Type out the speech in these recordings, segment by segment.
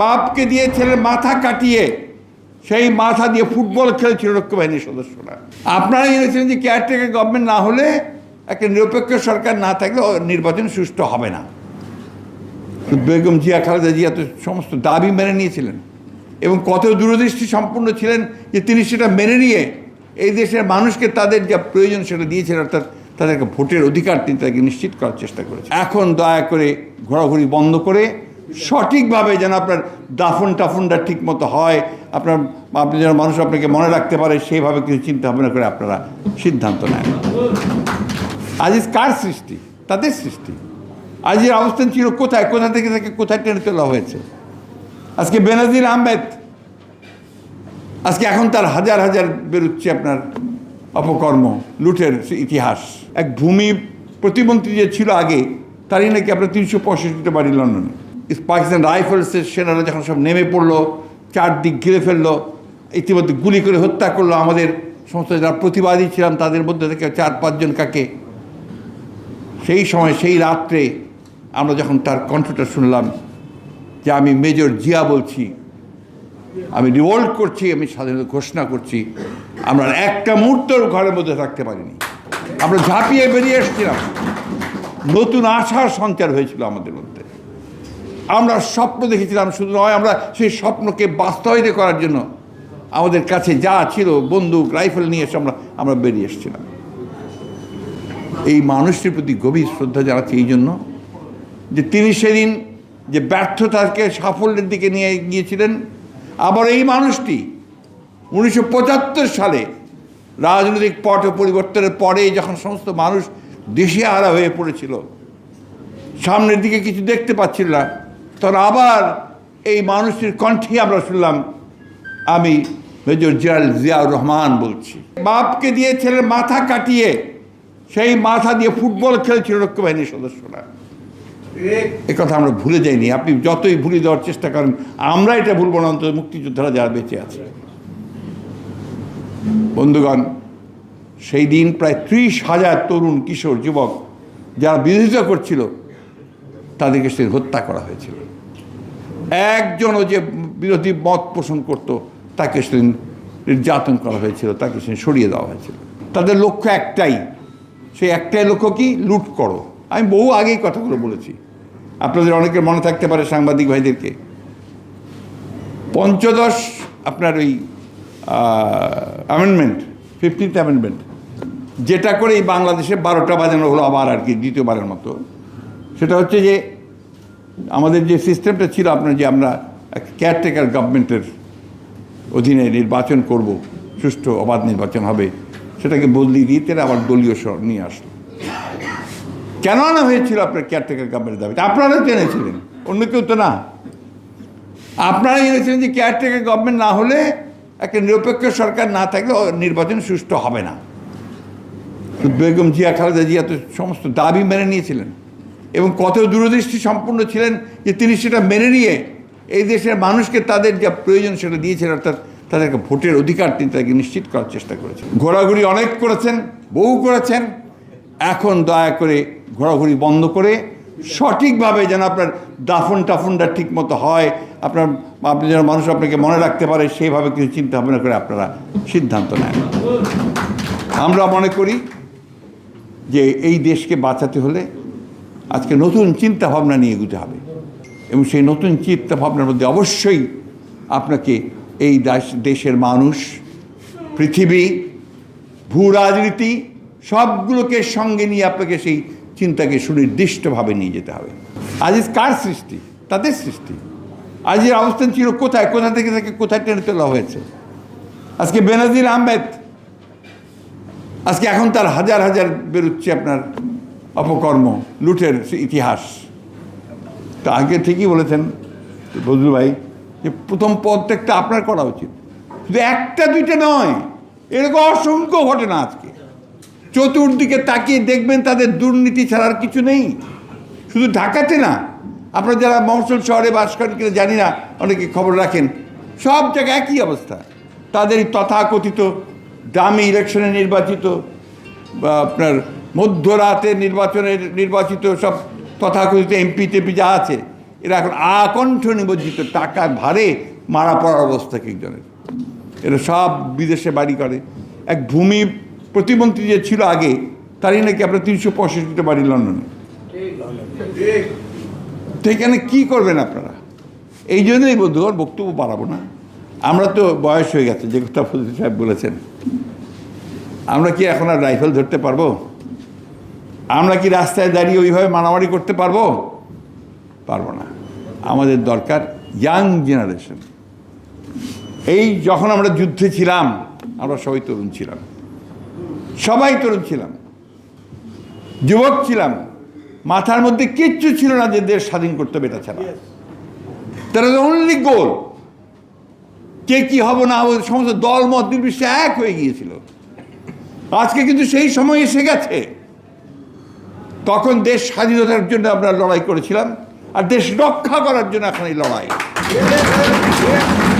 বাপকে দিয়ে ছেলের মাথা কাটিয়ে সেই মাথা দিয়ে ফুটবল খেলছিল রক্ষী বাহিনীর সদস্যরা। আপনারা জেনেছিলেন যে কেয়ারটেকার গভর্নমেন্ট না হলে একটা নিরপেক্ষ সরকার না থাকলে নির্বাচন সুষ্ঠু হবে না। বেগম জিয়া, খালেদা জিয়া তো সমস্ত দাবি মেনে নিয়েছিলেন এবং কত দূরদৃষ্টি সম্পূর্ণ ছিলেন যে তিনি সেটা মেনে নিয়ে এই দেশের মানুষকে তাদের যা প্রয়োজন সেটা দিয়েছিলেন অর্থাৎ তাদেরকে ভোটের অধিকার তিনি তাদেরকে নিশ্চিত করার চেষ্টা করেছেন। এখন দয়া করে ঘোরাঘুরি বন্ধ করে সঠিকভাবে যেন আপনার দাফন টাফনটা ঠিক মতো হয়, আপনার আপনি যেন মানুষ আপনাকে মনে রাখতে পারে, সেইভাবে কিছু চিন্তা ভাবনা করে আপনারা সিদ্ধান্ত নেন। আজিজ কার সৃষ্টি? তাদের সৃষ্টি। আজির অবস্থান ছিল কোথায়? কোথা থেকে থেকে কোথায় টেনে তোলা হয়েছে? আজকে বেনাজির আহমেদ, আজকে এখন তার হাজার হাজার বেরোচ্ছে আপনার অপকর্ম, লুটের ইতিহাস। এক ভূমি প্রতিমন্ত্রী যে ছিল আগে, তারই নাকি আপনার তিনশো পঁয়ষট্টিটা বাড়ি লন্ডনে। পাকিস্তান রাইফেলসের সেনারা যখন সব নেমে পড়ল, চারদিক ঘিরে ফেলল, ইতিমধ্যে গুলি করে হত্যা করল আমাদের সমস্ত যারা প্রতিবাদী ছিলাম তাদের মধ্যে থেকে চার পাঁচজন কাকে? সেই সময়, সেই রাত্রে আমরা যখন তার কণ্ঠটা শুনলাম যে আমি মেজর জিয়া বলছি, আমি রিভোল্ট করছি, আমি স্বাধীনতা ঘোষণা করছি, আমরা একটা মুহূর্তর ঘরের মধ্যে থাকতে পারিনি। আমরা ঝাঁপিয়ে বেরিয়ে এসেছিলাম। নতুন আশার সঞ্চার হয়েছিল আমাদের মধ্যে। আমরা স্বপ্ন দেখেছিলাম শুধু নয়, আমরা সেই স্বপ্নকে বাস্তবায়িত করার জন্য আমাদের কাছে যা ছিল, বন্দুক, রাইফেল নিয়ে এসে আমরা আমরা বেরিয়ে এসেছিলাম। এই মানুষটির প্রতি গভীর শ্রদ্ধা জানাচ্ছি এই জন্য যে তিনি সেদিন যে ব্যর্থতাকে সাফল্যের দিকে নিয়ে গিয়েছিলেন, আবার এই মানুষটি উনিশশো পঁচাত্তর সালে রাজনৈতিক পট পরিবর্তনের পরে যখন সমস্ত মানুষ দেশে হারা হয়ে পড়েছিল, সামনের দিকে কিছু দেখতে পাচ্ছিল না তখন আবার এই মানুষটির কণ্ঠে আমরা শুনলাম, আমি মেজর জিয়াল জিয়াউর রহমান বলছি। বাপকে দিয়ে ছেলের মাথা কাটিয়ে, সেই মাথা দিয়ে ফুটবল খেলছিল রক্ষী বাহিনীর সদস্যরা। এ কথা আমরা ভুলে যাইনি। আপনি যতই ভুলে দেওয়ার চেষ্টা করেন, আমরা এটা ভুলব না, অন্তত মুক্তিযোদ্ধারা যারা বেঁচে আছে। বন্ধুগণ, সেই দিন প্রায় ত্রিশ হাজার তরুণ কিশোর, যুবক যারা বিরোধিতা করছিল, তাদেরকে সে হত্যা করা হয়েছিল। একজনও যে বিরোধী মত পোষণ করত, তাকে সেদিন নির্যাতন করা হয়েছিল, তাকে সেদিন সরিয়ে দেওয়া হয়েছিল। তাদের লক্ষ্য একটাই সেই একটাই লক্ষ্য কি? লুট করো। আমি বহু আগেই কথাগুলো বলেছি। আপনাদের অনেকের মনে থাকতে পারে সাংবাদিক ভাইদেরকে। পঞ্চদশ আপনার ওই অ্যামেন্ডমেন্ট ফিফটিন্থ অ্যামেন্ডমেন্ট যেটা করে এই বাংলাদেশে বারোটা বাজানো হলো আবার আর কি, দ্বিতীয়বারের মতো। সেটা হচ্ছে যে আমাদের যে সিস্টেমটা ছিল আপনার যে আমরা কেয়ারটেকার গভর্নমেন্টের অধীনে নির্বাচন করব, সুষ্ঠু অবাধ নির্বাচন হবে, সেটাকে বদলি দিয়ে তারা আবার দলীয় স্বর নিয়ে আসলো। কেন আনা হয়েছিল আপনার কেয়ারটেকার গভর্নমেন্টের দাবিতে আপনারা জেনেছিলেন, অন্য কেউ তো না। আপনারা জেনেছিলেন যে কেয়ারটেকার গভর্নমেন্ট না হলে একটা নিরপেক্ষ সরকার না থাকলে নির্বাচন সুষ্ঠু হবে না। বেগম জিয়া, খালেদা জিয়া তো সমস্ত দাবি মেনে নিয়েছিলেন। এবং কত দূরদৃষ্টি সম্পূর্ণ ছিলেন যে তিনি সেটা মেনে নিয়ে এই দেশের মানুষকে তাদের যা প্রয়োজন সেটা দিয়েছেন, অর্থাৎ তাদেরকে ভোটের অধিকার তিনি তাদেরকে নিশ্চিত করার চেষ্টা করেছেন। ঘোরাঘুরি অনেক করেছেন, বহু করেছেন। এখন দয়া করে ঘোরাঘুরি বন্ধ করে সঠিকভাবে যেন আপনার দাফন টাফনটা ঠিক মতো হয়, আপনার আপনি যেন মানুষ আপনাকে মনে রাখতে পারে, সেইভাবে কিছু চিন্তা ভাবনা করে আপনারা সিদ্ধান্ত নেন। আমরা মনে করি যে এই দেশকে বাঁচাতে হলে আজকে নতুন চিন্তা ভাবনা নিয়ে এগুতে হবে। এবং সেই নতুন চিন্তা ভাবনার মধ্যে অবশ্যই আপনাকে এই দেশ- দেশের মানুষ, পৃথিবী, ভূ রাজনীতি সবগুলোকে সঙ্গে নিয়ে আপনাকে সেই চিন্তাকে সুনির্দিষ্টভাবে নিয়ে যেতে হবে। আজিজ কার সৃষ্টি? তাদের সৃষ্টি। আজির অবস্থান ছিল কোথায়? কোথা থেকে থেকে কোথায় টেনে তোলা হয়েছে? আজকে বেনাজির আহমেদ, আজকে এখন তার হাজার হাজার বেরোচ্ছে আপনার অপকর্ম, লুটের ইতিহাস। তা আগে ঠিকই বলেছেন বজলু ভাই যে প্রথম প্রত্যেকটা আপনার করা উচিত। শুধু একটা, দুইটা নয়, এরকম অসংখ্য ঘটনা আজকে। চতুর্দিকে তাকিয়ে দেখবেন তাদের দুর্নীতি ছাড়ার কিছু নেই। শুধু ঢাকাতে না, আপনারা যারা মফসল শহরে বাস করেন কিনা জানি না, অনেকে খবর রাখেন, সব জায়গায় একই অবস্থা। তাদের তথাকথিত দামি ইলেকশনে নির্বাচিত বা আপনার মধ্যরাতে নির্বাচনের নির্বাচিত সব তথাকথিত এমপি টেপি যা আছে, এরা এখন আকণ্ঠ নিবজ্জিত টাকা ভারে মারা পড়ার অবস্থা একজনের? এরা সব বিদেশে বাড়ি করে। এক ভূমি প্রতিমন্ত্রী যে ছিল আগে, তারই নাকি আপনার তিনশো পঁয়ষট্টিটা বাড়ি লন্ডনে? তো এখানে কী করবেন আপনারা? এই জন্যই বন্ধুগণ বক্তব্য বাড়াবো না। আমরা তো বয়স হয়ে গেছে, যে কথা ফজল সাহেব বলেছেন। আমরা কি এখন আর রাইফেল ধরতে পারব? আমরা কি রাস্তায় দাঁড়িয়ে ওইভাবে মারামারি করতে পারব? পারব না। আমাদের দরকার ইয়াং জেনারেশন এই যখন আমরা যুদ্ধে ছিলাম আমরা সবাই তরুণ ছিলাম। সবাই তরুণ ছিলাম। যুবক ছিলাম। মাথার মধ্যে কিচ্ছু ছিল না যে দেশ স্বাধীন করতে হবে এটা ছাড়া। তারা অনলি গোল কে কি হব না হব সমস্ত দল মত নির্বিশেষে এক হয়ে গিয়েছিল। আজকে কিন্তু সেই সময় এসে গেছে। তখন দেশ স্বাধীনতার জন্য আমরা লড়াই করেছিলাম, আর দেশ রক্ষা করার জন্য এখন এই লড়াই।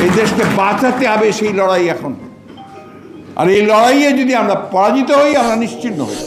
এই দেশকে বাঁচাতে হবে সেই লড়াই এখন। আর এই লড়াইয়ে যদি আমরা পরাজিত হই, আমরা নিশ্চিন্ন হই।